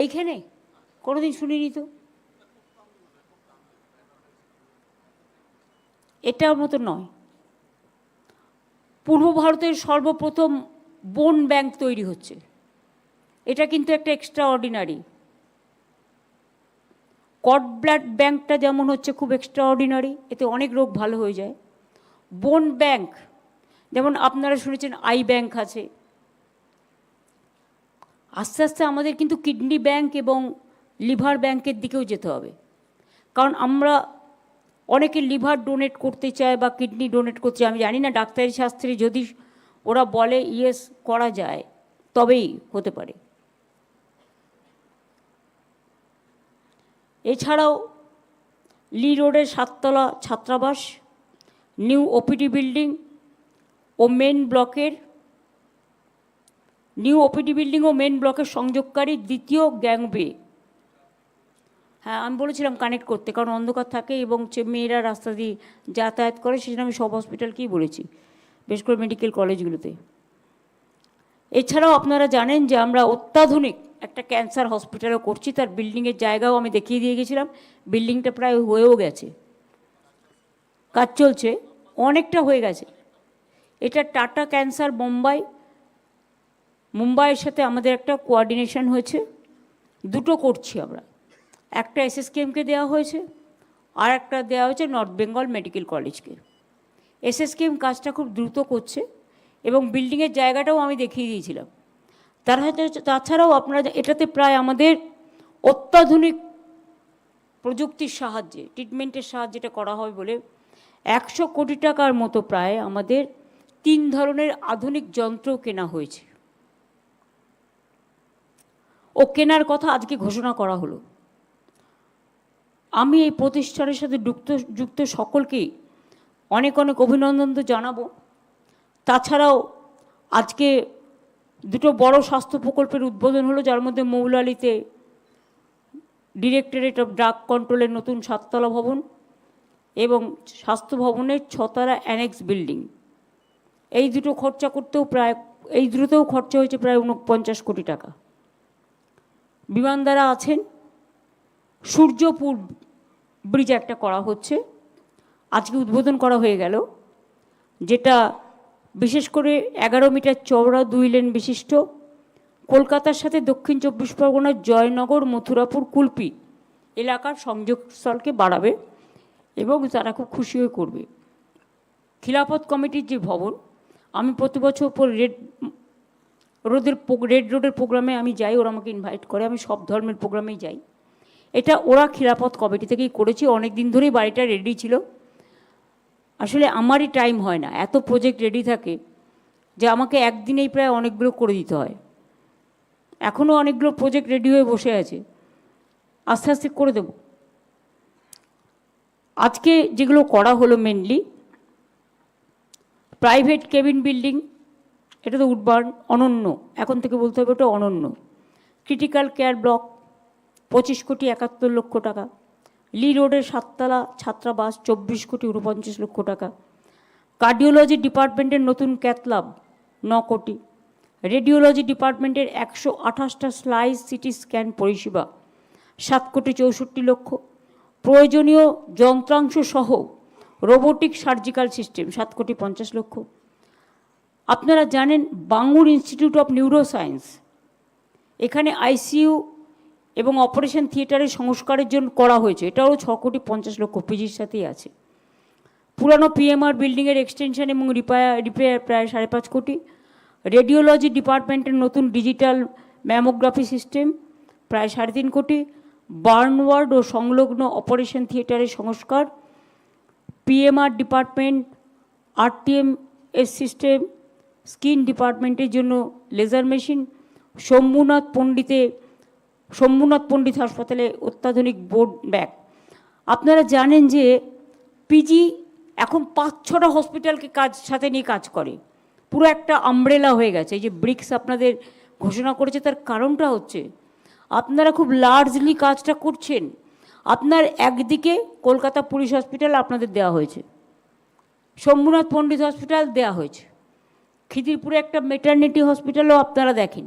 এইখানে? কোনোদিন শুনিনি তো? এটার মতো নয়। পূর্ব ভারতের সর্বপ্রথম বন ব্যাংক তৈরি হচ্ছে। এটা কিন্তু একটা এক্সট্রা অর্ডিনারি কট ব্লাড ব্যাংকটা যেমন হচ্ছে খুব এক্সট্রা অর্ডিনারি এতে অনেক রোগ ভালো হয়ে যায়। বোন ব্যাংক, যেমন আপনারা শুনেছেন আই ব্যাংক আছে। আস্তে আস্তে আমাদের কিন্তু কিডনি ব্যাংক এবং লিভার ব্যাংকের দিকেও যেতে হবে। কারণ আমরা অনেকে লিভার ডোনেট করতে চায় বা কিডনি ডোনেট করতে চায়, আমি জানি না, ডাক্তারি শাস্ত্রে যদি ওরা বলে ইয়েস করা যায়, তবেই হতে পারে। এছাড়াও লি রোডের সাততলা ছাত্রাবাস, নিউ ওপিডি বিল্ডিং ও মেন ব্লকের নিউ ওপিডি বিল্ডিং ও মেন ব্লকের সংযোগকারী দ্বিতীয় গ্যাংওয়ে হ্যাঁ আমি বলেছিলাম কানেক্ট করতে, কারণ অন্ধকার থাকে এবং মেয়েরা রাস্তা দিয়ে যাতায়াত করে, সেজন্য আমি সব হসপিটালকেই বলেছি, বিশেষ করে মেডিকেল কলেজগুলোতে এছাড়াও আপনারা জানেন যে আমরা অত্যাধুনিক একটা ক্যান্সার হসপিটালও করছি, তার বিল্ডিংয়ের জায়গাও আমি দেখিয়ে দিয়ে গেছিলাম বিল্ডিংটা প্রায় হয়েও গেছে। কাজ চলছে, অনেকটা হয়ে গেছে। এটা টাটা ক্যান্সার, মুম্বাই মুম্বাইয়ের সাথে আমাদের একটা কোয়ার্ডিনেশন হয়েছে। দুটো করছি আমরা। একটা এসএসকেএমকে দেওয়া হয়েছে, আর একটা দেওয়া হয়েছে নর্থ বেঙ্গল মেডিকেল কলেজকে এসএসকেএম কাজটা খুব দ্রুত করছে এবং বিল্ডিংয়ের জায়গাটাও আমি দেখিয়ে দিয়েছিলাম। তার হয়তো তাছাড়াও আপনারা এটাতে প্রায় আমাদের অত্যাধুনিক প্রযুক্তির সাহায্যে ট্রিটমেন্টের সাহায্যে এটা করা হয় বলে একশো কোটি টাকার মতো প্রায় আমাদের তিন ধরনের আধুনিক যন্ত্র কেনা হয়েছে। ও কেনার কথা আজকে ঘোষণা করা হলো। আমি এই প্রতিষ্ঠানের সাথে যুক্ত যুক্ত সকলকেই অনেক অনেক অভিনন্দন তো জানাব। তাছাড়াও আজকে দুটো বড় স্বাস্থ্য প্রকল্পের উদ্বোধন হলো, যার মধ্যে মৌলালিতে ডিরেক্টরেট অফ ড্রাগ কন্ট্রোলের নতুন সাততলা ভবন এবং স্বাস্থ্য ভবনের ছতলা অ্যানেক্স বিল্ডিং। এই দুটো খরচা করতেও প্রায়, এই দুটোতেও খরচা হয়েছে প্রায় উনপঞ্চাশ কোটি টাকা। বিমানদারা আছেন। সূর্যপুর ব্রিজ একটা করা হচ্ছে। আজকে উদ্বোধন করা হয়ে গেল, যেটা বিশেষ করে এগারো মিটার চওড়া দুই লেন বিশিষ্ট। কলকাতার সাথে দক্ষিণ চব্বিশ পরগনার জয়নগর, মথুরাপুর, কুলপি এলাকার সংযোগস্থলকে বাড়াবে এবং তারা খুব খুশি হয়ে করবে। খিলাফত কমিটির যে ভবন, আমি প্রতি বছর পর রেড রোদের রেড রোডের প্রোগ্রামে আমি যাই, ওরা আমাকে ইনভাইট করে, আমি সব ধর্মের প্রোগ্রামেই যাই। এটা ওরা খিলাফত কমিটি থেকেই করেছি অনেক দিন ধরেই বাড়িটা রেডি ছিল। আসলে আমারই টাইম হয় না, এত প্রজেক্ট রেডি থাকে যে আমাকে একদিনেই প্রায় অনেকগুলো করে দিতে হয়। এখনও অনেকগুলো প্রজেক্ট রেডি হয়ে বসে আছে। আস্তে আস্তে করে দেব। আজকে যেগুলো করা হলো মেনলি প্রাইভেট কেবিন বিল্ডিং এটা তো উডবার্ন অনন্য, এখন থেকে বলতে হবে ওটা অনন্য। ক্রিটিক্যাল কেয়ার ব্লক পঁচিশ কোটি একাত্তর লক্ষ টাকা। লি রোডের সাততলা ছাত্রাবাস, চব্বিশ কোটি উনপঞ্চাশ লক্ষ টাকা। কার্ডিওলজি ডিপার্টমেন্টের নতুন ক্যাথলাব ন কোটি। রেডিওলজি ডিপার্টমেন্টের একশো আঠাশটা স্লাইস সিটি স্ক্যান পরিষেবা, সাত কোটি চৌষট্টি লক্ষ। প্রয়োজনীয় যন্ত্রাংশ সহ রোবোটিক সার্জিক্যাল সিস্টেম সাত কোটি পঞ্চাশ লক্ষ। আপনারা জানেন বাঙুর ইনস্টিটিউট অফ নিউরোসায়েন্স। এখানে আইসিইউ এবং অপারেশন থিয়েটারের সংস্কারের জন্য করা হয়েছে। এটাও ছ কোটি পঞ্চাশ লক্ষ পিজির সাথেই আছে। পুরানো পিএমআর বিল্ডিংয়ের এক্সটেনশন এবং রিপেয়ার রিপেয়ার প্রায় সাড়ে পাঁচ কোটি। রেডিওলজি ডিপার্টমেন্টের নতুন ডিজিটাল ম্যামোগ্রাফি সিস্টেম প্রায় সাড়ে তিন কোটি। বার্ন ওয়ার্ড ও সংলগ্ন অপারেশন থিয়েটারের সংস্কার। PMR department RTM S system skin ডিপার্টমেন্টের জন্য লেজার মেশিন শম্ভুনাথ পণ্ডিতে শম্ভুনাথ পণ্ডিত হাসপাতালে অত্যাধুনিক বোর্ড ব্যাগ। আপনারা জানেন যে পিজি এখন পাঁচ, ছটা হসপিটালকে কাজ, সাথে নিয়ে কাজ করে। পুরো একটা আমব্রেলা হয়ে গেছে। এই যে ব্রিক্স আপনাদের ঘোষণা করেছে, তার কারণটা হচ্ছে আপনারা খুব লার্জলি কাজটা করছেন। আপনার একদিকে কলকাতা পুলিশ হসপিটাল আপনাদের দেওয়া হয়েছে। শম্ভুনাথ পণ্ডিত হসপিটাল দেওয়া হয়েছে। খিদিরপুরে একটা মেটার্নিটি হসপিটালও আপনারা দেখেন।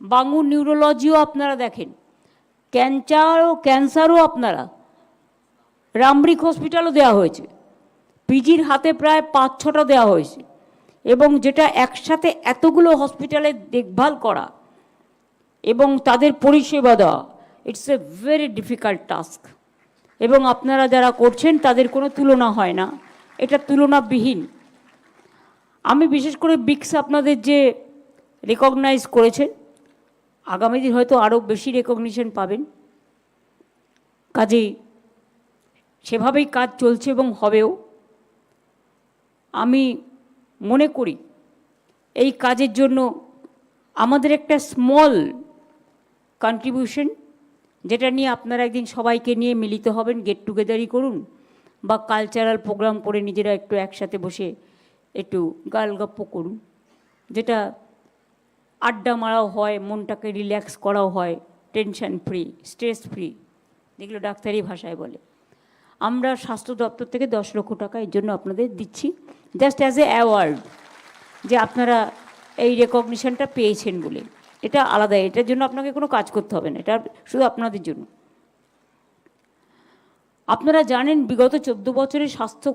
বাঙুর নিউরোলজিও আপনারা দেখেন। ক্যান্সার ও ক্যান্সারও আপনারা। রামরিক হসপিটালও দেওয়া হয়েছে। পিজির হাতে প্রায় পাঁচ ছটা দেওয়া হয়েছে। এবং যেটা একসাথে এতগুলো হসপিটালে দেখভাল করা এবং তাদের পরিষেবা দেওয়া it's a very difficult task এবং আপনারা যারা করছেন, তাদের কোনো তুলনা হয় না। এটা তুলনাবিহীন। আমি বিশেষ করে বিক্স আপনাদের যে রেকগনাইজ করেছেন আগামী দিন হয়তো আরও বেশি রেকগনিশন পাবেন। কাজেই সেভাবেই কাজ চলছে এবং হবেও। আমি মনে করি এই কাজের জন্য আমাদের একটা স্মল কন্ট্রিবিউশন যেটা নিয়ে আপনারা একদিন সবাইকে নিয়ে মিলিত হবেন গেট টুগেদারই করুন বা কালচারাল প্রোগ্রাম করে নিজেরা একটু একসাথে বসে একটু গালগপ্প করুন। যেটা আড্ডা মারাও হয়, মনটাকে রিল্যাক্স করাও হয় টেনশন ফ্রি স্ট্রেস ফ্রি যেগুলো ডাক্তারি ভাষায় বলে। আমরা স্বাস্থ্য দপ্তর থেকে দশ লক্ষ টাকা এর জন্য আপনাদের দিচ্ছি। জাস্ট অ্যাজ এ অ্যাওয়ার্ড যে আপনারা এই রেকগনিশনটা পেয়েছেন বলে। এটা আলাদা, এটার জন্য আপনাকে কোনো কাজ করতে হবে না, এটা শুধু আপনাদের জন্য। আপনারা জানেন বিগত চোদ্দ বছরে স্বাস্থ্য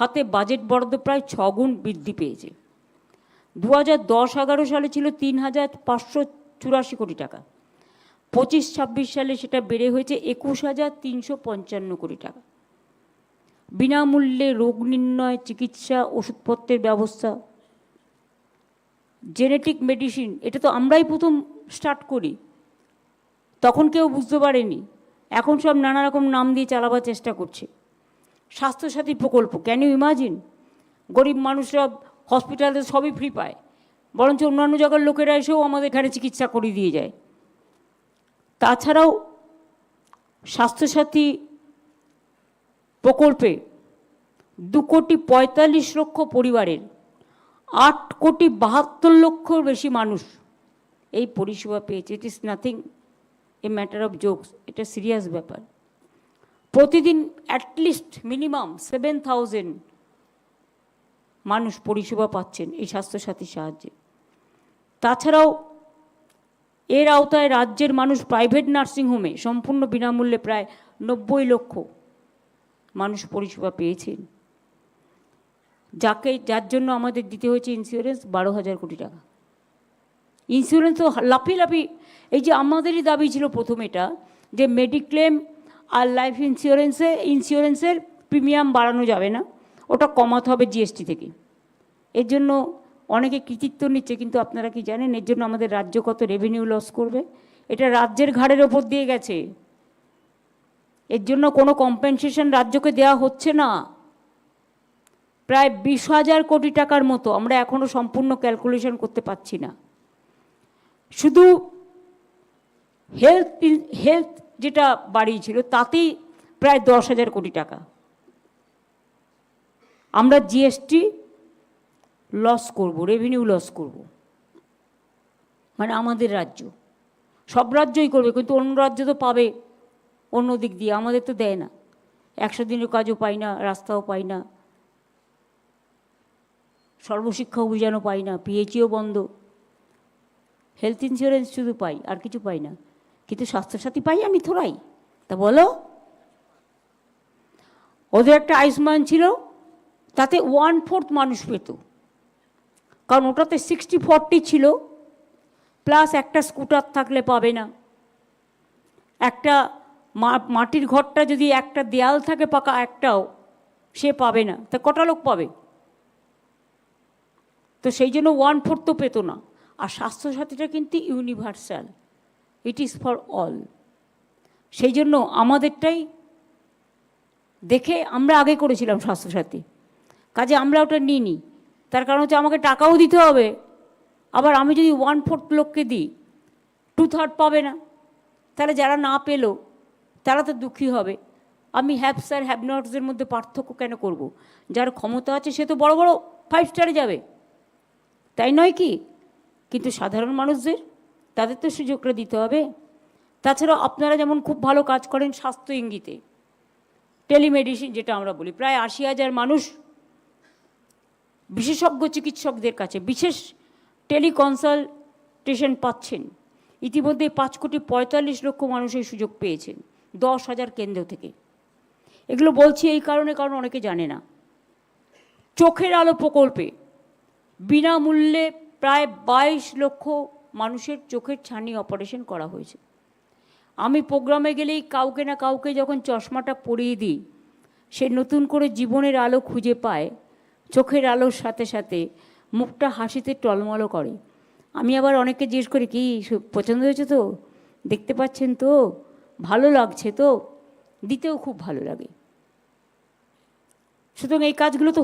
খাতে বাজেট বরাদ্দ প্রায় ছগুণ বৃদ্ধি পেয়েছে। দু হাজার দশ এগারো সালে ছিল তিন হাজার পাঁচশো চুরাশি কোটি টাকা। পঁচিশ ছাব্বিশ সালে সেটা বেড়ে হয়েছে একুশ হাজার তিনশো পঞ্চান্ন কোটি টাকা। বিনামূল্যে রোগ নির্ণয়, চিকিৎসা, ওষুধপত্রের ব্যবস্থা, জেনেটিক মেডিসিন, এটা তো আমরাই প্রথম স্টার্ট করি। তখন কেউ বুঝতে পারেনি। এখন সব নানা রকম নাম দিয়ে চালাবার চেষ্টা করছে। স্বাস্থ্যসাথী প্রকল্প। ক্যান ইউ ইমাজিন গরিব মানুষরা হসপিটালে সবই ফ্রি পায়। বরঞ্চ অন্যান্য জায়গার লোকেরা এসেও আমাদের এখানে চিকিৎসা করিয়ে দিয়ে যায়। তাছাড়াও স্বাস্থ্যসাথী প্রকল্পে দু কোটি পঁয়তাল্লিশ লক্ষ পরিবারের আট কোটি বাহাত্তর লক্ষর বেশি মানুষ এই পরিষেবা পেয়েছে। It is nothing a matter of jokes এটা সিরিয়াস ব্যাপার। প্রতিদিন অ্যাটলিস্ট মিনিমাম সেভেন থাউজেন্ড মানুষ পরিষেবা পাচ্ছেন এই স্বাস্থ্যসাথীর সাহায্যে। তাছাড়াও এর আওতায় রাজ্যের মানুষ প্রাইভেট নার্সিংহোমে সম্পূর্ণ বিনামূল্যে প্রায় নব্বই লক্ষ মানুষ পরিষেবা পেয়েছেন। যাকে, যার জন্য আমাদের দিতে হয়েছে ইন্স্যুরেন্স বারো হাজার কোটি টাকা। ইন্স্যুরেন্স তো লাফি লাফি এই যে আমাদেরই দাবি ছিল প্রথম এটা, যে মেডিক্লেম আর লাইফ ইন্স্যুরেন্সে ইন্স্যুরেন্সের প্রিমিয়াম বাড়ানো যাবে না। ওটা কমাতে হবে জিএসটি থেকে। এর জন্য অনেকে কৃতিত্ব নিচ্ছে, কিন্তু আপনারা কি জানেন, এর জন্য আমাদের রাজ্য কত রেভিনিউ লস করবে? এটা রাজ্যের ঘাড়ের ওপর দিয়ে গেছে। এর জন্য কোনো কম্পেনসেশন রাজ্যকে দেওয়া হচ্ছে না। প্রায় বিশ হাজার কোটি টাকার মতো আমরা এখনও সম্পূর্ণ ক্যালকুলেশন করতে পারছি না। শুধু হেলথ হেলথ যেটা বাড়িয়েছিল, তাতেই প্রায় দশ হাজার কোটি টাকা। আমরা জিএসটি লস করব রেভিনিউ লস করব। মানে আমাদের রাজ্য। সব রাজ্যই করবে, কিন্তু অন্য রাজ্য তো পাবে অন্য দিক দিয়ে, আমাদের তো দেয় না। একশো দিনের কাজও পাই না, রাস্তাও পাই না। সর্বশিক্ষা অভিযানও পাই না পিএইচিও বন্ধ। হেলথ ইন্স্যুরেন্স শুধু পাই, আর কিছু পাই না। কিন্তু স্বাস্থ্যসাথী পাই আমি থোড়াই। তা বলো? ওদের একটা আয়ুষ্মান ছিল, তাতে ওয়ান ফোর্থ মানুষ পেত। কারণ ওটাতে সিক্সটি ফোরটি ছিল প্লাস একটা স্কুটার থাকলে পাবে না। একটা মাটির ঘরটা যদি একটা দেয়াল থাকে পাকা, একটাও সে পাবে না। তা কটা লোক পাবে? তো সেই জন্য ওয়ান ফোর্থ তো পেতো না। আর স্বাস্থ্যসাথীটা কিন্তু universal it is for all সেই জন্য আমাদেরটাই দেখে আমরা আগে করেছিলাম স্বাস্থ্যসাথী। কাজে আমরা ওটা নিইনি। তার কারণ হচ্ছে আমাকে টাকাও দিতে হবে। আবার আমি যদি ওয়ান ফোর্থ লোককে দিই টু থার্ড পাবে না। তাহলে যারা না পেল, তারা তো দুঃখী হবে। আমি হ্যাভ স্যার হ্যাভ নটসের মধ্যে পার্থক্য কেন করব। যার ক্ষমতা আছে, সে তো বড় বড় ফাইভ স্টারে যাবে। তাই নয় কি? কিন্তু সাধারণ মানুষদের তাদের তো সুযোগটা দিতে হবে। তাছাড়া আপনারা যেমন খুব ভালো কাজ করেন স্বাস্থ্য ইঙ্গিতে। টেলিমেডিসিন যেটা আমরা বলি, প্রায় আশি হাজার মানুষ বিশেষজ্ঞ চিকিৎসকদের কাছে বিশেষ টেলিকনসালটেশন পাচ্ছেন। ইতিমধ্যে পাঁচ কোটি পঁয়তাল্লিশ লক্ষ মানুষ এই সুযোগ পেয়েছেন, দশ হাজার কেন্দ্র থেকে। এগুলো বলছি এই কারণে, কারণ অনেকে জানে না। চোখের আলো প্রকল্পে বিনামূল্যে প্রায় বাইশ লক্ষ মানুষের চোখের ছানি অপারেশন করা হয়েছে। আমি প্রোগ্রামে গেলেই কাউকে না কাউকে যখন চশমাটা পরিয়ে দিই, সে নতুন করে জীবনের আলো খুঁজে পায়, চোখের আলোর সাথে সাথে মুখটা হাসিতে টলমলো করে। আমি আবার অনেককে জিজ্ঞেস করি, কি পছন্দ হয়েছে তো? দেখতে পাচ্ছেন তো? ভালো লাগছে তো? দিতেও খুব ভালো লাগে। সুতরাং এই কাজগুলো তো